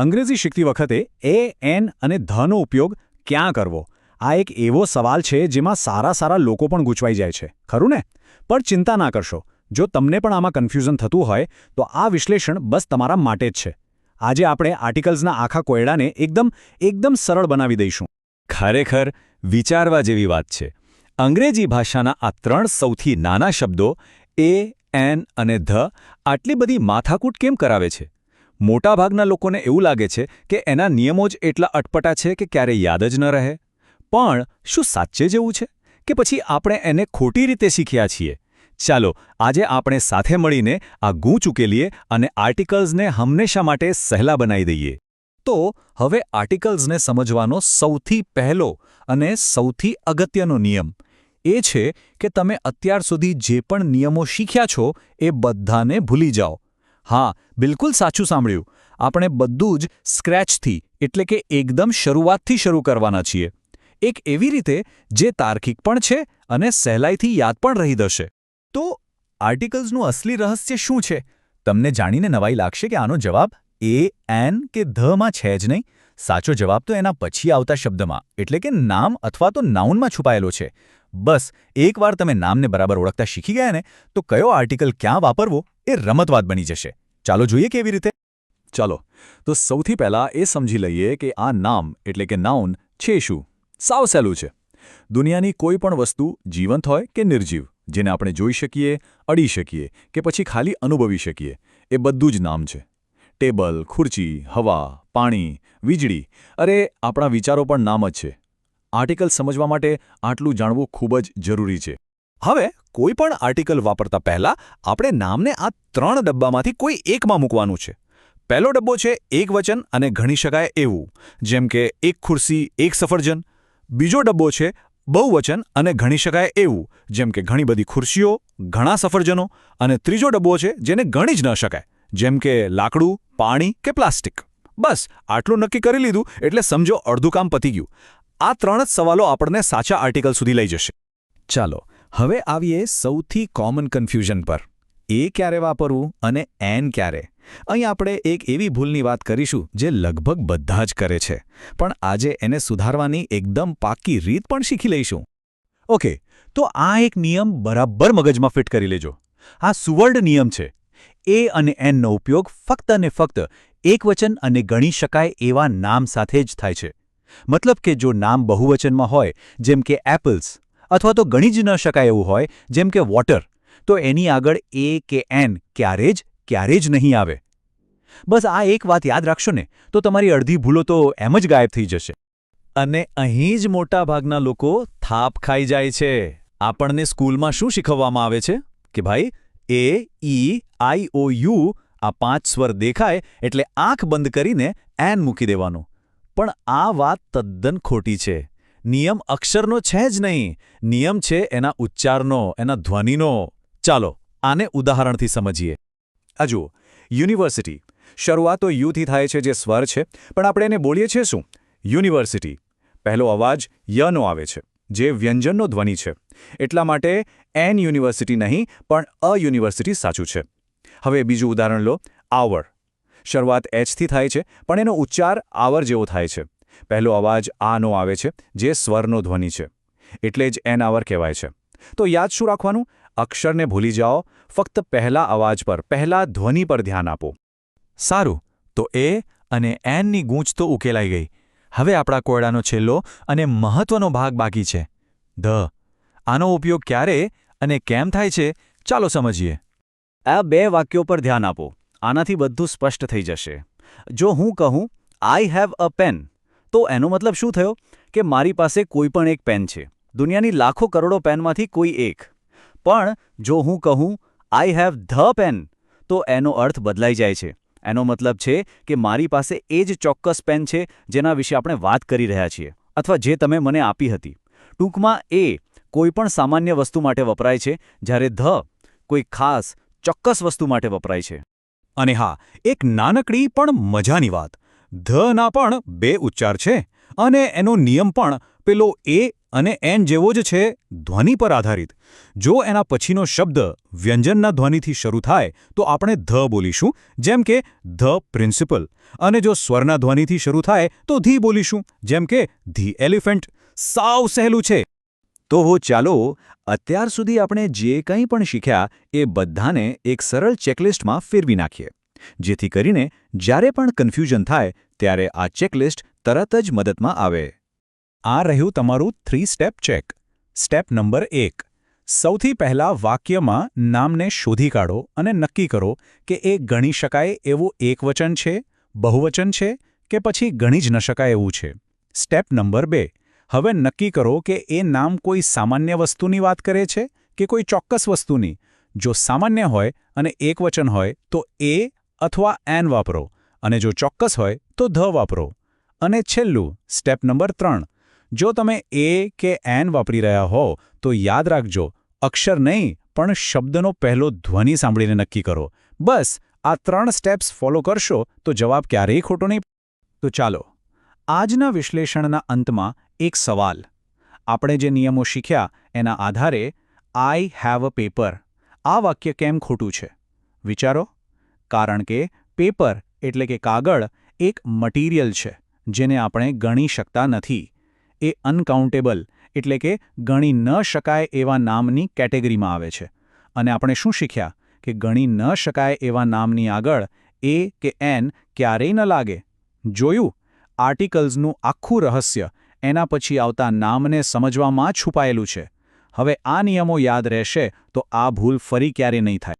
અંગ્રેજી શીખતી વખતે એ, એન અને ધનો ઉપયોગ ક્યાં કરવો? આ એક એવો સવાલ છે જેમાં સારા સારા લોકો પણ ગૂંચવાઈ જાય છે. ખરું ને? પણ ચિંતા ના કરશો. જો તમને પણ આમાં કન્ફ્યુઝન થતું હોય, તો આ વિશ્લેષણ બસ તમારા માટે જ છે. આજે આપણે આર્ટિકલ્સના આખા કોયડાને એકદમ એકદમ સરળ બનાવી દઈશું. ખરેખર, વિચારવા જેવી વાત છે. અંગ્રેજી ભાષાના આ ત્રણ સૌથી નાના શબ્દો, એ, એન અને ધ, આટલી બધી માથાકૂટ કેમ કરાવે છે? મોટાભાગના લોકોને એવું લાગે છે કે એના નિયમો જ એટલા અટપટા છે કે ક્યારે યાદ જ ન રહે. પણ શું સાચે જેવું છે? કે પછી આપણે એને ખોટી રીતે શીખ્યા છીએ? ચાલો, આજે આપણે સાથે મળીને આ ગૂંચ ઉકેલીએ અને આર્ટિકલ્સને હંમેશા માટે સહેલા બનાવી દઈએ. તો, હવે આર્ટિકલ્સને સમજવાનો સૌથી પહેલો અને સૌથી અગત્યનો નિયમ એ છે કે તમે અત્યાર સુધી જે પણ નિયમો શીખ્યા છો એ બધાને ભૂલી જાઓ. હા, બિલકુલ સાચું સાંભળ્યું. આપણે બધું જ સ્ક્રેચથી, એટલે કે એકદમ શરૂઆતથી શરૂ કરવાના છીએ. એક એવી રીતે જે તાર્કિક પણ છે અને સહેલાઈથી યાદ પણ રહી દશે તો, આર્ટિકલ્સનું અસલી રહસ્ય શું છે? તમને જાણીને નવાઈ લાગશે કે આનો જવાબ એ, એન કે ધમાં છે જ નહીં. સાચો જવાબ તો એના પછી આવતા શબ્દમાં, એટલે કે નામ અથવા તો નાઉનમાં છુપાયેલો છે. બસ, એકવાર તમે નામને બરાબર ઓળખતા શીખી ગયા ને, તો કયો આર્ટિકલ ક્યાં વાપરવો એ રમતવાદ બની જશે. ચાલો જોઈએ કેવી રીતે? ચાલો, તો સૌથી પહેલા એ સમજી લઈએ કે આ નામ એટલે કે નાઉન છે શું? સાવ સહેલું છે. દુનિયાની કોઈ પણ વસ્તુ જીવંત હોય કે નિર્જીવ, જેને આપણે જોઈ શકીએ, અડી શકીએ કે પછી ખાલી અનુભવી શકીએ, એ બધું જ નામ છે. ટેબલ, ખુરચી, હવા, પાણી, વીજળી, અરે, આપણા વિચારો પણ નામ જ છે. આર્ટિકલ સમજવા માટે આટલું જાણવું ખૂબ જ જરૂરી છે. હવે કોઈ પણ આર્ટિકલ વાપરતા પહેલા આપણે નામને આ ત્રણ ડબ્બામાંથી કોઈ એકમાં મૂકવાનું છે. પહેલો ડબ્બો છે એક વચન અને ગણી શકાય એવું, જેમ કે એક ખુરશી, એક સફરજન. બીજો ડબ્બો છે બહુવચન અને ગણી શકાય એવું, જેમ કે ઘણી બધી ખુરશીઓ, ઘણા સફરજનો. અને ત્રીજો ડબ્બો છે જેને ગણી જ ન શકાય, જેમ કે લાકડું, પાણી કે પ્લાસ્ટિક. બસ, આટલું નક્કી કરી લીધું એટલે સમજો અડધું કામ પતી ગયું. આ ત્રણ જ સવાલો આપણને સાચા આર્ટિકલ સુધી લઈ જશે. ચાલો હવે આવીએ સૌથી કોમન કન્ફ્યુઝન પર. એ ક્યારે વાપરવું અને એન ક્યારે? અહીં આપણે એક એવી ભૂલની વાત કરીશું જે લગભગ બધા જ કરે છે. પણ આજે એને સુધારવાની એકદમ પાક્કી રીત પણ શીખી લઈશું. ઓકે, તો આ એક નિયમ બરાબર મગજમાં ફિટ કરી લેજો. આ સુવર્ણ નિયમ છે. એ અને એનનો ઉપયોગ ફક્ત અને ફક્ત એકવચન અને ગણી શકાય એવા નામ સાથે જ થાય છે. મતલબ કે જો નામ બહુવચનમાં હોય, જેમ કે એપલ્સ અથવા તો ગણી જ ન શકાય એવું હોય, જેમ કે વોટર તો એની આગળ એ કે એન ક્યારે જ ક્યારે જ નહીં આવે. બસ આ એક વાત યાદ રાખશો ને, તો તમારી અડધી ભૂલો તો એમ જ ગાયબ થઈ જશે. અને અહીં જ મોટાભાગના લોકો થાપ ખાઈ જાય છે. આપણને સ્કૂલમાં શું શીખવવામાં આવે છે? કે ભાઈ, એ, ઈ, આઈ, ઓ, યુ, આ પાંચ સ્વર દેખાય એટલે આંખ બંધ કરીને એન મૂકી દેવાનું. પણ આ વાત તદ્દન ખોટી છે. નિયમ અક્ષરનો છે જ નહીં. નિયમ છે એના ઉચ્ચારનો, એના ધ્વનિનો. ચાલો, આને ઉદાહરણથી સમજીએ. જુઓ, યુનિવર્સિટી. શરૂઆત યુથી થાય છે જે સ્વર છે, પણ આપણે એને બોલીએ છીએ શું? યુનિવર્સિટી. પહેલો અવાજ યનો આવે છે, જે વ્યંજનનો ધ્વનિ છે. એટલા માટે એન યુનિવર્સિટી નહીં, પણ અ યુનિવર્સિટી સાચું છે. હવે બીજું ઉદાહરણ લો, આવર. શરૂઆત એચથી થાય છે, પણ એનો ઉચ્ચાર આવર જેવો થાય છે. પહેલો અવાજ આનો આવે છે, જે સ્વરનો ધ્વનિ છે. એટલે જ એન આવર કહેવાય છે. તો યાદ શું રાખવાનું? અક્ષરને ભૂલી જાઓ, ફક્ત પહેલા અવાજ પર, પહેલા ધ્વનિ પર ધ્યાન આપો. સારું, તો એ અને એનની ગૂંચ તો ઉકેલાઈ ગઈ. હવે આપણા કોયડાનો છેલ્લો અને મહત્વનો ભાગ બાકી છે. ધ. આનો ઉપયોગ ક્યારે અને કેમ થાય છે, ચાલો સમજીએ. આ બે વાક્યો પર ધ્યાન આપો. આનાથી બધું સ્પષ્ટ થઈ જશે. જો હું કહું આઈ હેવ અ પેન તો એનો મતલબ શું થયો? કે મારી પાસે કોઈ પણ એક પેન છે. દુનિયાની લાખો કરોડો પેનમાંથી કોઈ એક. પણ જો હું કહું આઈ હેવ ધ પેન તો એનો અર્થ બદલાઈ જાય છે. એનો મતલબ છે કે મારી પાસે એ જ ચોક્કસ પેન છે જેના વિશે આપણે વાત કરી રહ્યા છીએ, અથવા જે તમે મને આપી હતી. ટૂંકમાં એ કોઈ પણ સામાન્ય વસ્તુ માટે વપરાય છે, જ્યારે ધ કોઈ ખાસ ચોક્કસ વસ્તુ માટે વપરાય છે. અને હા, એક નાનકડી પણ મજાની વાત. ધના પણ બે ઉચ્ચાર છે અને એનો નિયમ પણ પેલો એ અને એન જેવો જ છે ધ્વનિ પર આધારિત. જો એના પછીનો શબ્દ વ્યંજનના ધ્વનિથી શરૂ થાય, તો આપણે ધ બોલીશું, જેમ કે ધ પ્રિન્સિપલ. અને જો સ્વરના ધ્વનિથી શરૂ થાય, તો ધી બોલીશું, જેમ કે ધી એલિફન્ટ. સાવ સહેલું છે. તો ચાલો, અત્યાર સુધી આપણે જે કંઈ પણ શીખ્યા, એ બધાને એક સરળ ચેકલિસ્ટમાં ફેરવી નાખીએ. જેથી કરીને જ્યારે પણ કન્ફ્યુઝન થાય, ત્યારે આ ચેકલિસ્ટ તરત જ મદદમાં આવે. આ રહ્યું તમારું three step check step number એક. સૌથી પહેલા વાક્યમાં નામને શોધી કાઢો અને નક્કી કરો કે એ ગણી શકાય એવું એકવચન છે, બહુવચન છે કે પછી ગણી જ ન શકાય એવું છે. સ્ટેપ નંબર બે. હવે નક્કી કરો કે એ નામ કોઈ સામાન્ય વસ્તુની વાત કરે છે કે કોઈ ચોક્કસ વસ્તુની. જો સામાન્ય હોય અને એકવચન હોય તો એ અથવા એન વાપરો અને જો ચોક્કસ હોય તો ધ વાપરો. અને છેલ્લું, સ્ટેપ નંબર ત્રણ. જો તમે એ કે એન વાપરી રહ્યા હો, તો યાદ રાખજો, અક્ષર નહીં, પણ શબ્દનો પહેલો ધ્વનિ સાંભળીને નક્કી કરો. બસ, આ ત્રણ સ્ટેપ્સ ફોલો કરશો, તો જવાબ ક્યારેય ખોટો નહીં તો ચાલો, આજના વિશ્લેષણના અંતમાં એક સવાલ. આપણે જે નિયમો શીખ્યા, એના આધારે આઈ હેવ અ પેપર આ વાક્ય કેમ ખોટું છે? વિચારો. કારણ કે પેપર એટલે કે કાગળ એક મટીરિયલ છે, જેને આપણે ગણી શકતા નથી. એ અનકાઉન્ટેબલ એટલે કે ગણી ન શકાય એવા નામની કેટેગરીમાં આવે છે. અને આપણે શું શીખ્યા? કે ગણી ન શકાય એવા નામની આગળ એ કે એન ક્યારેય ન લાગે. જોયું? આર્ટિકલ્સનું આખું રહસ્ય એના પછી આવતા નામને સમજવામાં છુપાયેલું છે. હવે આ નિયમો યાદ રહેશે તો આ ભૂલ ફરી ક્યારે નહીં થાય.